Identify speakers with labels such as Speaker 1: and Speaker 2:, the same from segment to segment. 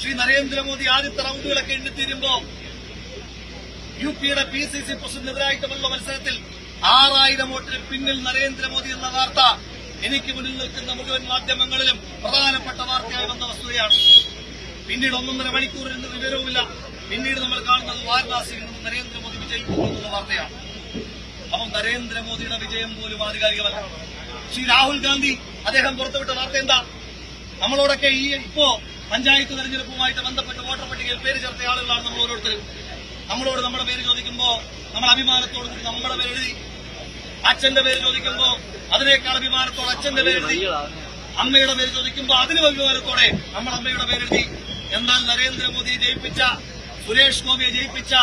Speaker 1: ശ്രീ നരേന്ദ്രമോദി ആദ്യത്തെ റൌണ്ടുകളൊക്കെ എണ്ണിത്തീരുമ്പോ യു പിയുടെ P C C പ്രസിഡന്റിനെതിരായിട്ടുള്ള മത്സരത്തിൽ ആറായിരം വോട്ടിന് പിന്നിൽ നരേന്ദ്രമോദി എന്ന വാർത്ത എനിക്ക് മുന്നിൽ നിൽക്കുന്ന മുഴുവൻ മാധ്യമങ്ങളിലും പ്രധാനപ്പെട്ട വാർത്തയായി വന്ന വസ്തുതയാണ്. പിന്നീട് ഒന്നൊന്നര മണിക്കൂറിൽ നിന്ന് വിവരവുമില്ല. പിന്നീട് നമ്മൾ കാണുന്നത് വാരണാസിയിൽ നിന്ന് നരേന്ദ്രമോദി വിജയിക്കുന്നു എന്നുള്ള വാർത്തയാണ്. അപ്പം നരേന്ദ്രമോദിയുടെ വിജയം പോലും ആധികാരികമല്ല. ശ്രീ രാഹുൽ ഗാന്ധി അദ്ദേഹം പുറത്തുവിട്ട വാർത്ത എന്താ? നമ്മളോടൊക്കെ ഈ ഇപ്പോ പഞ്ചായത്ത് തെരഞ്ഞെടുപ്പുമായിട്ട് ബന്ധപ്പെട്ട് വോട്ടർ പട്ടികയിൽ പേര് ചേർത്ത ആളുകളാണ് നമ്മൾ ഓരോരുത്തരും. നമ്മളോട് നമ്മുടെ പേര് ചോദിക്കുമ്പോൾ നമ്മൾ അഭിമാനത്തോട് നമ്മുടെ പേര് എഴുതി. അച്ഛന്റെ പേര് ചോദിക്കുമ്പോൾ അതിനേക്കാൾ അഭിമാനത്തോടെ അച്ഛന്റെ പേര് എഴുതി. അമ്മയുടെ പേര് ചോദിക്കുമ്പോൾ അതിനും അഭിമാനത്തോടെ നമ്മൾ അമ്മയുടെ പേരെഴുതി എന്നാൽ നരേന്ദ്രമോദി ജയിപ്പിച്ച സുരേഷ് ഗോപിയെ ജയിപ്പിച്ച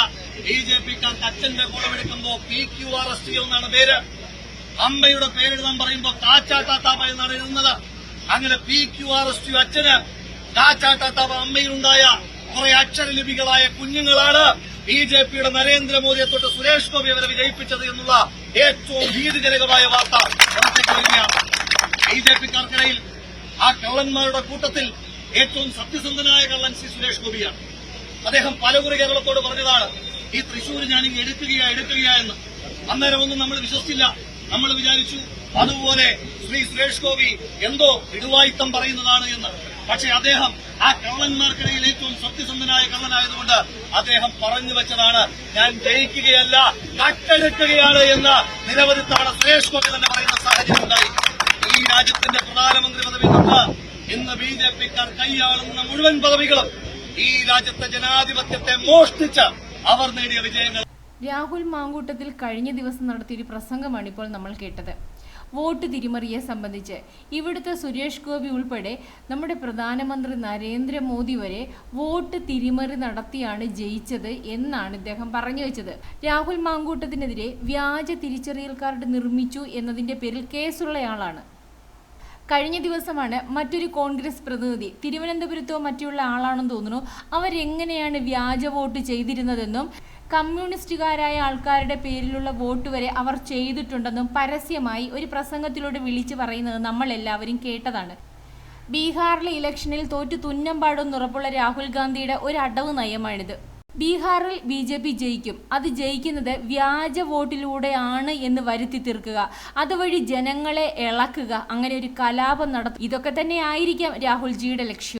Speaker 1: ബി ജെ പിക്കാർക്ക് അച്ഛന്റെ കൂടമെടുക്കുമ്പോൾ P Q R S T എന്നാണ് പേര്. അമ്മയുടെ പേരെഴുതാൻ പറയുമ്പോ കാച്ചാട്ടാത്താപ്പ എന്നാണ് എഴുതുന്നത്. അങ്ങനെ P Q R S T അച്ഛന് കാച്ചാട്ടാത്താപ്പ അമ്മയിലുണ്ടായ കുറെ അക്ഷരലിപികളായ കുഞ്ഞുങ്ങളാണ് ബി ജെ പിയുടെ നരേന്ദ്രമോദിയെ തൊട്ട് സുരേഷ് ഗോപി അവരെ വിജയിപ്പിച്ചത് എന്നുള്ള ഏറ്റവും ഭീതിജനകമായ വാർത്ത ബി ജെ പിക്കാർക്കിടയിൽ ആ കള്ളന്മാരുടെ കൂട്ടത്തിൽ ഏറ്റവും സത്യസന്ധനായ കള്ളൻ ശ്രീ സുരേഷ് ഗോപിയാണ്. അദ്ദേഹം പലകുറി കേരളത്തോട് പറഞ്ഞതാണ് ഈ തൃശൂർ ഞാനിങ്ങ് എടുക്കുകയാ എടുക്കുകയാ എന്ന്. അന്നേരം ഒന്നും നമ്മൾ വിശ്വസിച്ചില്ല. നമ്മൾ വിചാരിച്ചു അതുപോലെ ശ്രീ സുരേഷ് ഗോപി എന്തോ ഇടുവായിത്തം പറയുന്നതാണ് എന്ന്. പക്ഷെ അദ്ദേഹം ആ കള്ളന്മാർക്കിടയിൽ ഏറ്റവും സത്യസന്ധനായ കള്ളനായതുകൊണ്ട് അദ്ദേഹം പറഞ്ഞു വെച്ചതാണ് ഞാൻ ജയിക്കുകയല്ല കട്ടെടുക്കുകയാണ് എന്ന് നിരവധി തവണ സുരേഷ് ഗോപി തന്നെ പറയുന്ന സാഹചര്യം ഉണ്ടായി ഈ രാജ്യത്തിന്റെ പ്രധാനമന്ത്രി പദവി തൊട്ട് ഇന്ന് ബി ജെ പിക്കാർ കൈയാളുന്ന മുഴുവൻ പദവികളും ഈ രാജ്യത്തെ ജനാധിപത്യത്തെ മോഷ്ടിച്ച് അവർ നേടിയ വിജയങ്ങൾ.
Speaker 2: രാഹുൽ മാങ്കൂട്ടത്തിൽ കഴിഞ്ഞ ദിവസം നടത്തിയൊരു പ്രസംഗമാണ് ഇപ്പോൾ നമ്മൾ കേട്ടത്. വോട്ട് തിരിമറിയെ സംബന്ധിച്ച്. ഇവിടുത്തെ സുരേഷ് ഗോപി ഉൾപ്പെടെ നമ്മുടെ പ്രധാനമന്ത്രി നരേന്ദ്രമോദി വരെ വോട്ട് തിരിമറി നടത്തിയാണ് ജയിച്ചത് എന്നാണ് ഇദ്ദേഹം പറഞ്ഞു വെച്ചത്. രാഹുൽ മാങ്കൂട്ടത്തിനെതിരെ വ്യാജ തിരിച്ചറിയൽ കാർഡ് നിർമ്മിച്ചു എന്നതിന്റെ പേരിൽ കേസുള്ളയാളാണ്. കഴിഞ്ഞ ദിവസമാണ് മറ്റൊരു കോൺഗ്രസ് പ്രതിനിധി തിരുവനന്തപുരത്തോ മറ്റുള്ള ആളാണെന്ന് തോന്നുന്നു അവരെങ്ങനെയാണ് വ്യാജ വോട്ട് ചെയ്തിരുന്നതെന്നും കമ്മ്യൂണിസ്റ്റുകാരായ ആൾക്കാരുടെ പേരിലുള്ള വോട്ട് വരെ അവർ ചെയ്തിട്ടുണ്ടെന്നും പരസ്യമായി ഒരു പ്രസംഗത്തിലൂടെ വിളിച്ചു പറയുന്നത് നമ്മൾ എല്ലാവരും കേട്ടതാണ്. ബീഹാറിലെ ഇലക്ഷനിൽ തോറ്റു തുന്നമ്പാടും ഉറപ്പുള്ള രാഹുൽ ഗാന്ധിയുടെ ഒരു അടവ് നയമാണിത്. ബീഹാറിൽ ബി ജെ പി ജയിക്കും. അത് ജയിക്കുന്നത് വ്യാജ വോട്ടിലൂടെയാണ് എന്ന് വരുത്തി തീർക്കുക. അതുവഴി ജനങ്ങളെ ഇളക്കുക. അങ്ങനെ ഒരു കലാപം നടത്തും ഇതൊക്കെ തന്നെ ആയിരിക്കാം രാഹുൽജിയുടെ ലക്ഷ്യം.